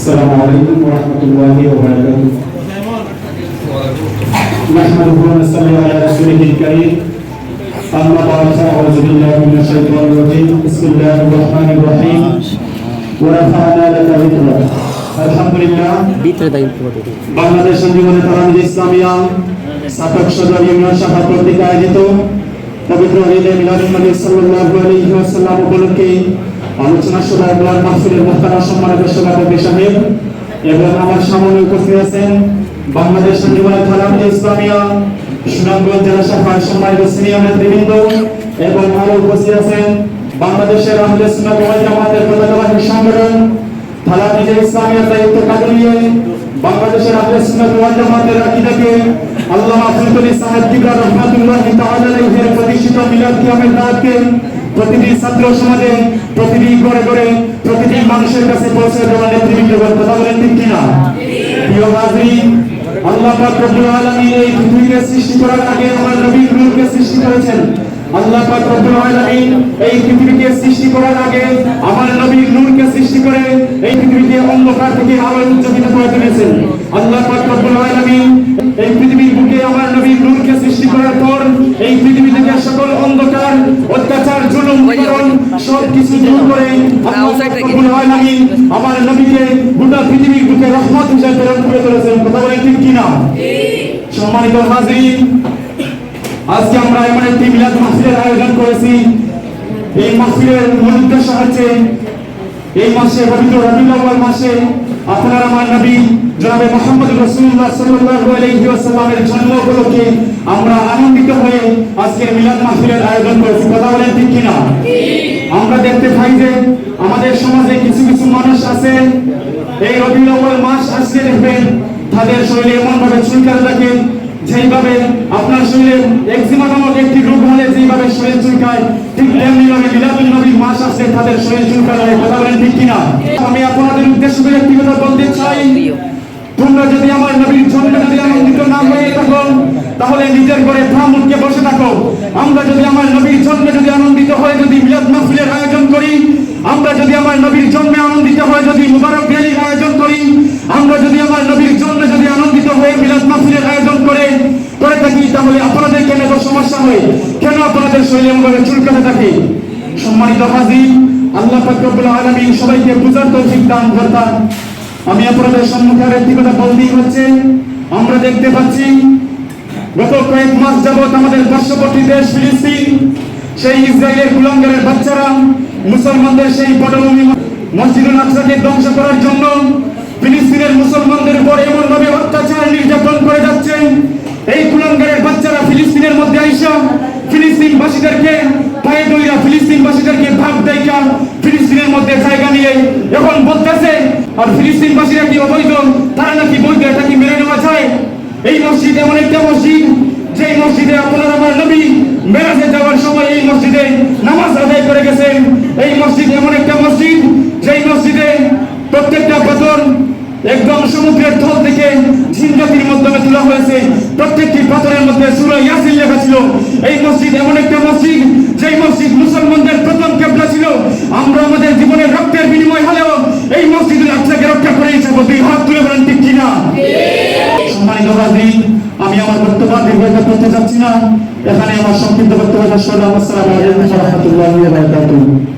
السلام عليكم ورحمة الله وبركاته نحمده ونصلي على رسوله الكريم أما بعد فأعوذ بالله من الشيطان الرجيم بسم الله الرحمن الرحيم ورفعنا لك ذكرك الحمد لله ভিতরে দায়িত্ব করতে বাংলাদেশ জীবনে তারামিজ ইসলামিয়া সাতক সদর ইউনিয়ন শাখা কর্তৃক আয়োজিত পবিত্র ঈদে মিলাদুল নবী সাল্লাল্লাহু আলাইহি ওয়াসাল্লাম উপলক্ষে আলোচনা সভা এবং মাহফিলের মুহতারাম সম্মানিত সভাপতি সাহেব এবং আমার সামনে উপস্থিত আছেন বাংলাদেশ জীবনে তারামিজ ইসলামিয়া সুনামগঞ্জ জেলা শাখার সম্মানিত সিনিয়র নেতৃবৃন্দ এবং আরও উপস্থিত আছেন বাংলাদেশের আহলে সুন্নাত ওয়াল জামাতের পতাকাবাহী সংগঠন ইসলামিয়ার দায়িত্ব বাংলাদেশের আহলে সুন্নাত ওয়াল জামাতের আকীদাকে আল্লামা ফুলতলি সাহেব প্রতিষ্ঠিত মিলাদ কিয়ামের দাওয়াতকে প্রতিটি ছাত্র সমাজে প্রতিটি ঘরে ঘরে প্রতিটি মানুষের কাছে পৌঁছে দেওয়ার নেতৃবৃন্দ কথা বলেন ঠিক কিনা? প্রিয় হাজরিন আল্লাহ পাক রব্বুল আলামিন এই পৃথিবীকে সৃষ্টি করার আগে আমার নবী নূরকে সৃষ্টি করেছেন। আল্লাহ পাক রব্বুল আলামিন এই পৃথিবীকে সৃষ্টি করার আগে আমার নবী নূরকে সৃষ্টি করে এই পৃথিবীকে অন্ধকার থেকে আলোয় উজ্জ্বলিত করে তুলেছেন। আল্লাহ পাক রব্বুল আলামিন এই পৃথিবীর বুকে আমার নবী নূরকে সৃষ্টি করার পর এই পৃথিবী থেকে সকল অন্ধকার অত্যাচার জুলুম নিপীড়ন সব কিছু দূর করে আমার নবীকে গোটা পৃথিবীর বুকে রহমত হিসেবে প্রেরণ করে তুলেছেন। কথা বলেন ঠিক কিনা? সম্মানিত হাজির আজকে আমরা এমন একটি মিলাদ মাহফিলের আয়োজন করেছি। এই মাহফিলের মূল উদ্দেশ্য হচ্ছে এই মাসে পবিত্র রবিউল মাসে আপনার আমার নবী জনাবে মোহাম্মদ রাসূলুল্লাহ সাল্লাল্লাহু আলাইহি ওয়াসাল্লামের জন্ম উপলক্ষে আমরা আনন্দিত হয়ে আজকের মিলাদ মাহফিলের আয়োজন করেছি। কথা বলেন ঠিক কিনা? আমরা দেখতে পাই যে আমাদের সমাজে কিছু কিছু মানুষ আছে। এই রবিউল মাস আসলে দেখবেন তাদের শরীরে এমন ভাবে চুলকাতে থাকে যেইভাবে আপনার শরীরে একজিমা নামক একটি রোগ হলে যেইভাবে শরীর চুলকায়, ঠিক তেমনি ভাবে মিলাদুল নবীর মাস আসলে তাদের শরীর চুলকায় কথা বলেন ঠিক কিনা? আমি আপনাদের উদ্দেশ্য করে একটি কথা বলতে চাই। তোমরা যদি আমার নবীর জন্মে যদি আনন্দিত না হয়ে থাকো, তাহলে নিজের ঘরে মুখকে বসে থাকো। আমরা যদি আমার নবীর জন্মে যদি আনন্দিত হয়ে যদি মিলাদ মাহফিলের আয়োজন করি, আমরা যদি আমার নবীর জন্মে আনন্দিত হয়ে যদি মুবারক র্যালির আয়োজন করি, আমরা যদি আমার নবীর জন্মে যদি আনন্দিত হয়ে মিলাদ মাহফিলের আয়োজন করে করে থাকি, তাহলে আপনাদের কেন এত সমস্যা হয়? কেন আপনাদের শরীরে এমনভাবে চুলকাতে থাকে? সম্মানিত হাজির, আল্লাহ পাক রব্বুল আলামিন সবাইকে বুঝার তৌফিক দান করতাম আমি আপনাদের সম্মুখে আর একটি কথা বলতেই হচ্ছে। আমরা দেখতে পাচ্ছি, গত কয়েক মাস যাবত আমাদের পার্শ্ববর্তী দেশ ফিলিস্তিন, সেই ইসরায়েলের কুলাঙ্গারের বাচ্চারা মুসলমানদের সেই পটভূমি মসজিদুল আকসাকে ধ্বংস করার জন্য ফিলিস্তিনের মুসলমানদের উপর এমন ভাবে অত্যাচার নির্যাতন করে যাচ্ছে। এই কুলাঙ্গারের বাচ্চারা ফিলিস্তিনের মধ্যে আইসা ফিলিস্তিনবাসীদেরকে, পায়ে দইরা ফিলিস্তিনবাসীদেরকে ভাগ দেয়কা ফিলিস্তিনের মধ্যে জায়গা নিয়ে এখন বলতেছে আর ফিলিস্তিনবাসীরা কি অবৈধ? তারা নাকি বৈধ? এটা কি মেনে নেওয়া যায়? এই মসজিদ এমন একটা মসজিদ। যে মসজিদে আপনার আমার নবী মেরাজে যাওয়ার সময় এই মসজিদে নামাজ আদায় করে গেছেন। এই মসজিদ এমন একটা মসজিদ, যেই মসজিদে প্রত্যেকটা পাথর একদম সমুদ্রের তল থেকে ঝিনজাতির মাধ্যমে তোলা হয়েছে। প্রত্যেকটি পাথরের মধ্যে সুরা ইয়াসিন লেখা ছিল। এই মসজিদ এমন একটা মসজিদ, যেই মসজিদ মুসলমানদের প্রথম কেবলা ছিল। আমরা আমি আমার বক্তব্য দীর্ঘায়িত করতে চাচ্ছি না। এখানে আমার সংক্ষিপ্ত বক্তব্য শেষ করলাম। আসসালামু আলাইকুম ওয়া রাহমাতুল্লাহি ওয়া বারাকাতুহু।